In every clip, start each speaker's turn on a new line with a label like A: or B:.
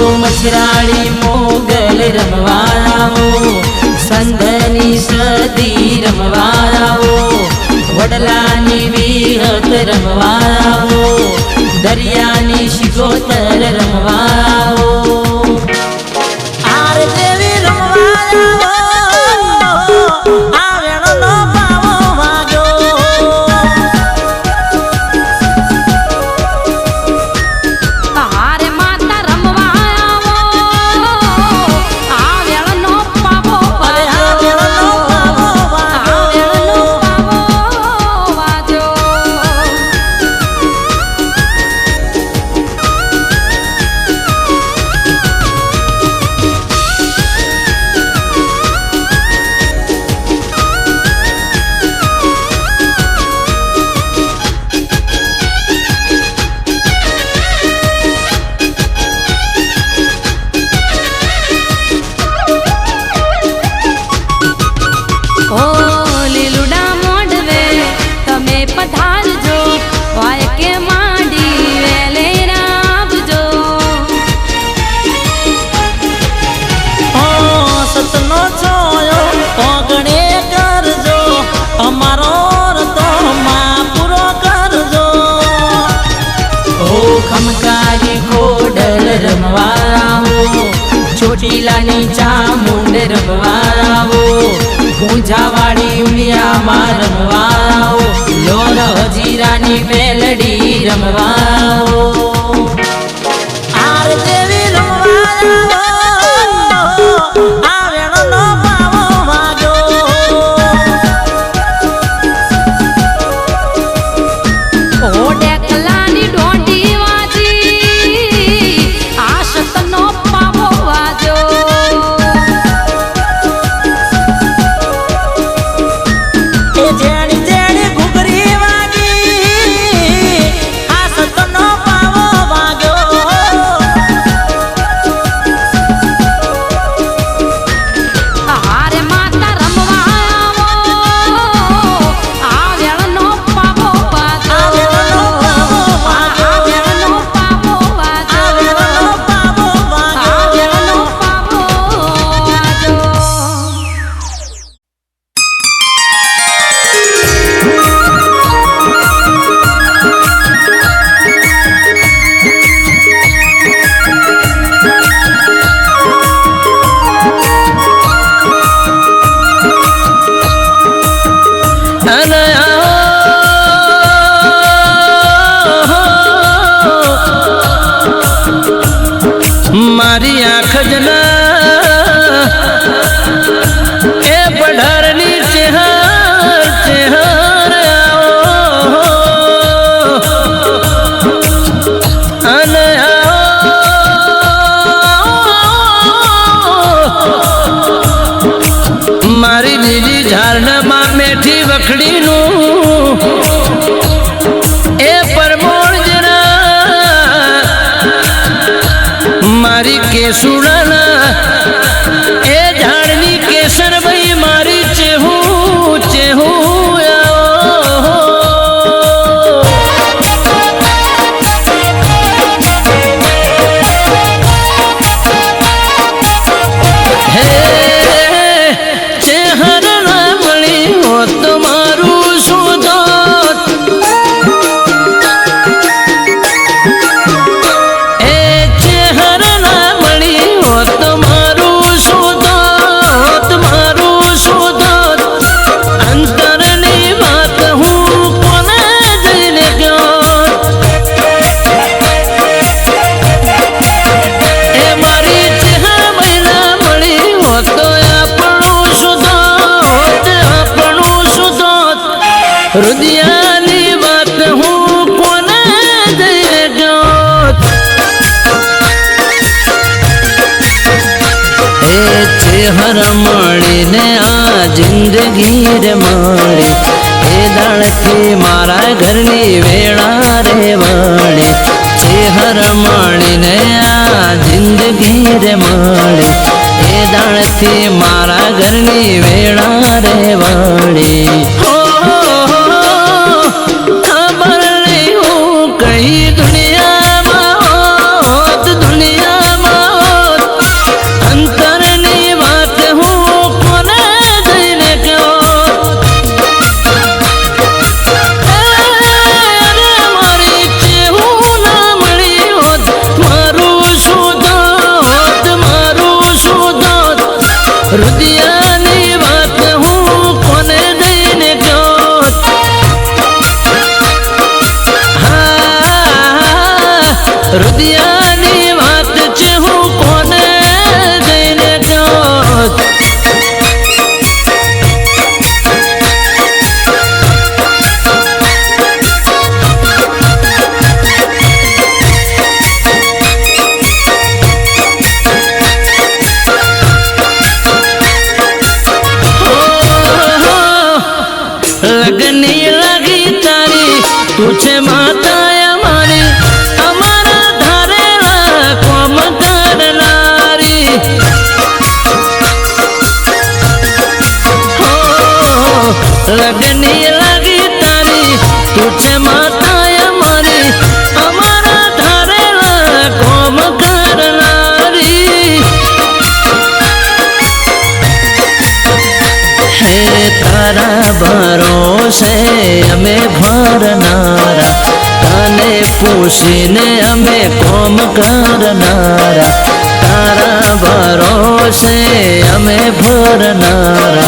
A: મચરાણી મોગલ રમવાળાઓ સંધની સદી રમવાળાઓ વડલાની વિહત રમવાળાઓ દરિયાની શિકોતર રમવાળાઓ આર દેવી
B: નીચા મુંડે રમવા આવો
A: ગુંજાવાળી ઉલિયામાં રમવા આવો લોર હજીરાની મેલડી રમવાઓ
B: આવો
A: આર
B: 클린
A: નથી મારા
B: ઘરની વેળા રે વાળી છે હરમાણીને આ જિંદગી રે માળી એ દાણથી મારા ઘરની વેળા રે વાળી પૂછીને અમે કોમ કરનારા. તારા ભરોસે અમે ભરનારા.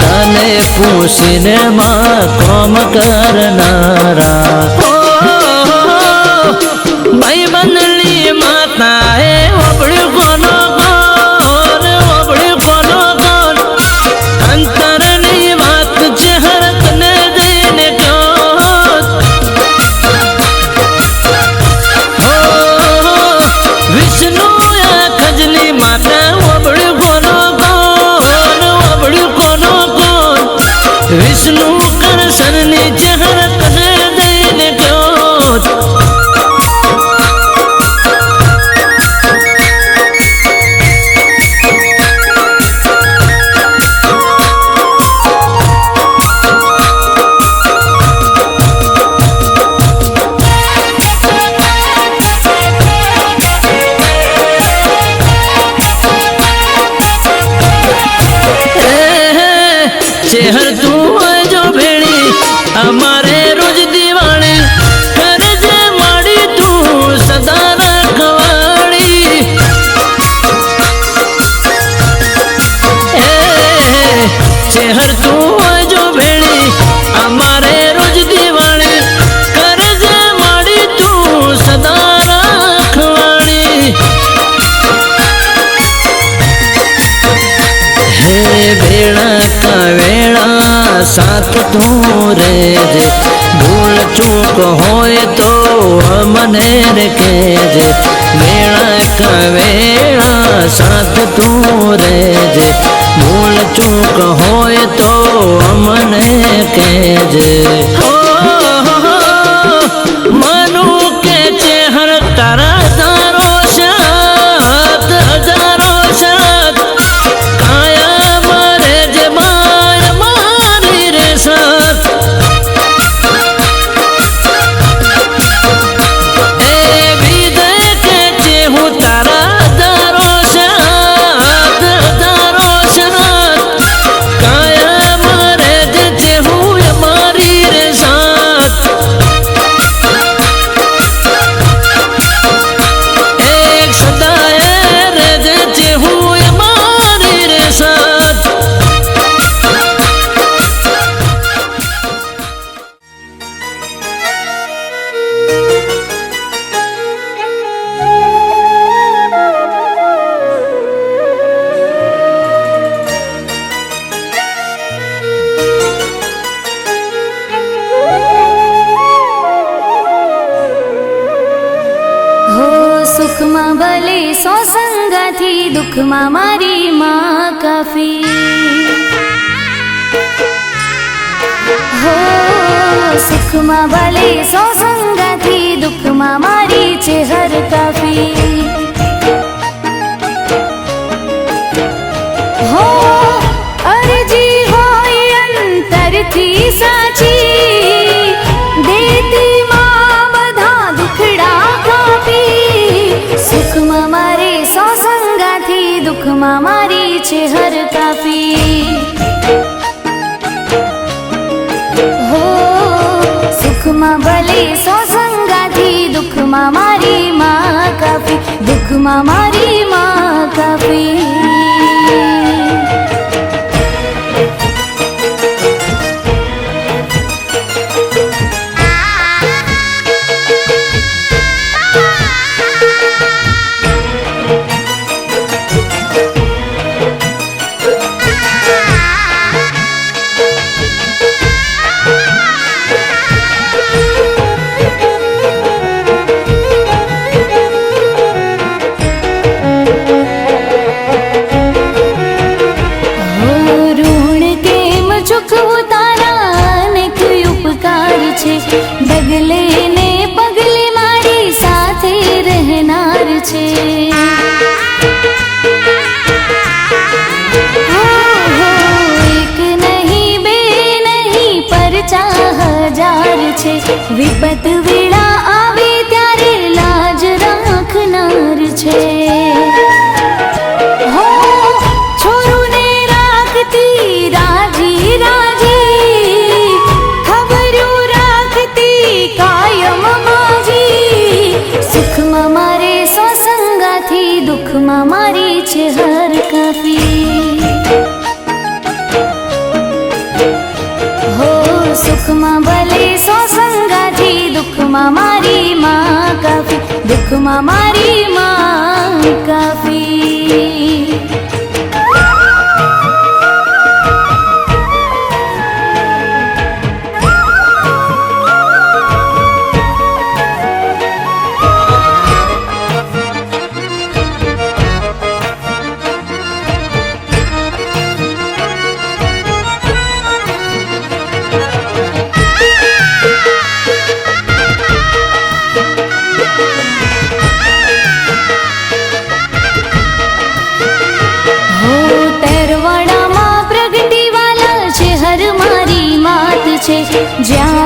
B: તને પૂછીને માં કોમ કરનારા. સાથ તું રેજે ભૂલ ચૂક હોય તો મને રે કેજે મેળા કવેળા સાથ તું રેજે ભૂલ ચૂક હોય તો મને
C: કેજે heard it ममारी मा कपी Ribbon तुम हमारी माँ काफी
D: 家。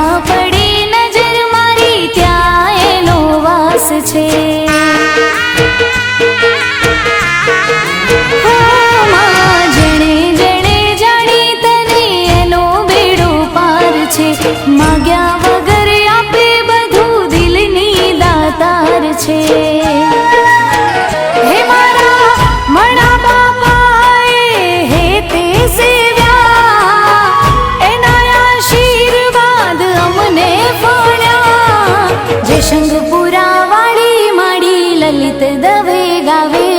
D: चलित दवे गावे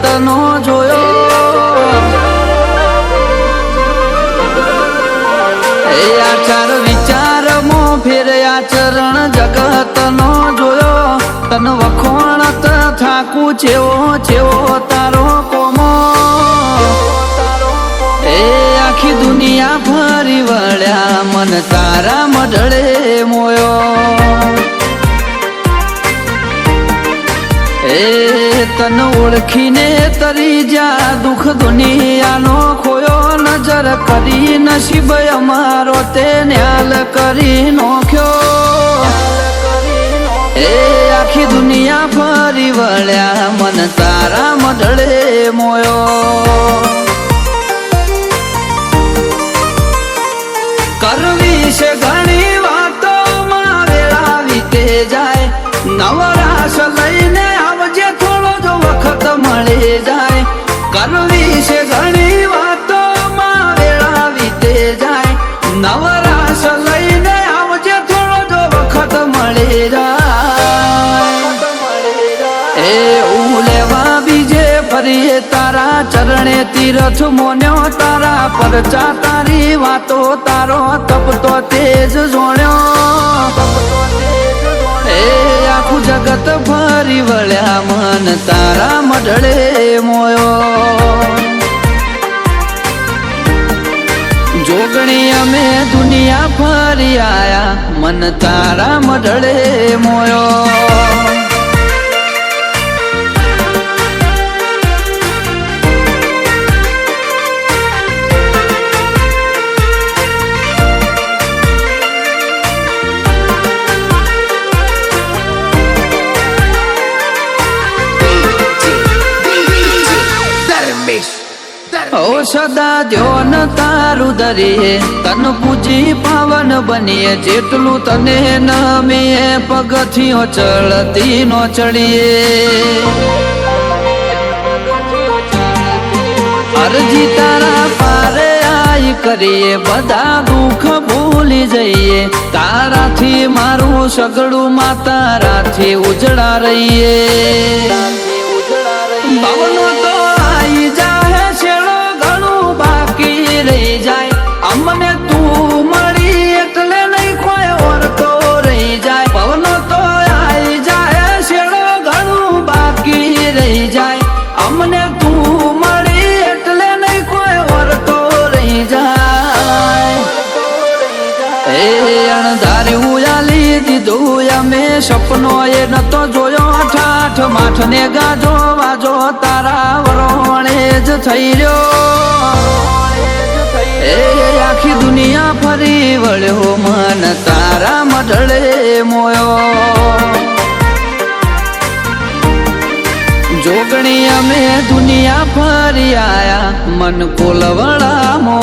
D: જગત નો જોયો. એ આચાર મો ફેરે આચરણ જગત નો જોયો. તન વખોણ થાકું છેવો છેવો તારો કોમો. એ આખી દુનિયા ફરી વળ્યા, મન તારા મઢળે મોયો. એ તન ઓળખીને તરી જા દુઃખ દુનિયાનો ખોયો નજર કરી નસીબ અમારો તે ન્યાલ કરી નોખ્યો. એ આખી દુનિયા ફરી વળ્યા, મન તારા મઢળે મોયો. કરવી છે ઘણી વાતો માં આવી તે જાય. નવરાશ તારા ચરણે તીરથ મોન્યો તારા પરચા તારી વાતો, તારો તપતો તેજ જોણ્યો. એ આખું જગત ફરી વળ્યા મન તારા મઢળે મોયો. જોગણી અમે દુનિયા ફરી આયા, મન તારા મઢળે મોયો. સદા ધ્યોન તારું દરીએ તન પૂજી પાવન બનીએ. જેટલું તને નમીએ પગથિયો ચડતી નો ચડીએ અરજી તારા પારે આઈ કરીએ. બધા દુઃખ ભૂલી જઈએ. તારાથી મારું સગડું માં તારાથી ઉજળા રહીએ. ભવનો તો સપનો એ નતો જોયો ઠાઠ માઠ ને ગાજો વાજો તારા વરોણે જ થઈ રહ્યો. એ આખી દુનિયા ફરી વળ્યો મન તારા મઢળે મોયો. જોગણી અમે દુનિયા ફરી આયા, મન કોલવળા મો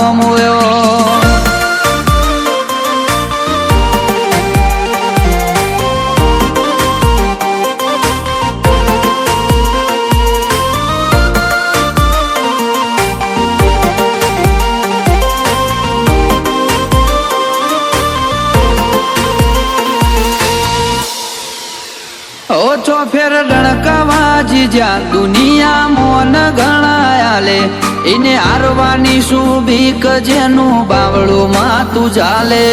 D: એને હારવાની શું બીક જેનું બાવળું માતું ચાલે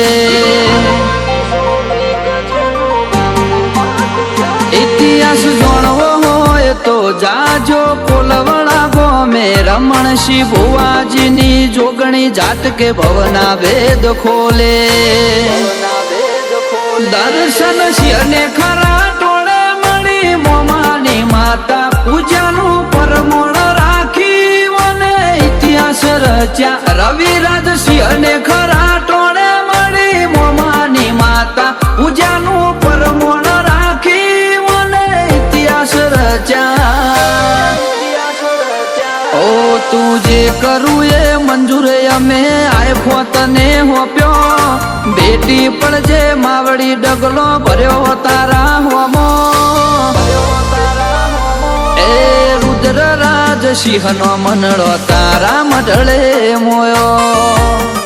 D: ઇતિહાસ જાણવો હોય તો જાજો કોલવણા ગોમે. રમણસિંહ ભુવાજીની જોગણી જાત કે ભવના વેદ ખોલે. દર્શન શિયને ખરા ટોળે મળી મોમાની માતા પૂજાનું પરમોણ ઇતિહાસ રચ્યા. રવિરાજ અને ખરા ટોળે મળી મોમાની માતા. પૂજાનું પરમોણ રાખી મને ઇતિહાસ રચ્યા. ઓ, તું જે કરું એ મંજૂર અમે આવ્યો તને હોપ્યો. બેટી પણ જે માવડી ડગલો ભર્યો તારા હોમો. જ સિંહનો મનડો તારા મંડળે મોયો.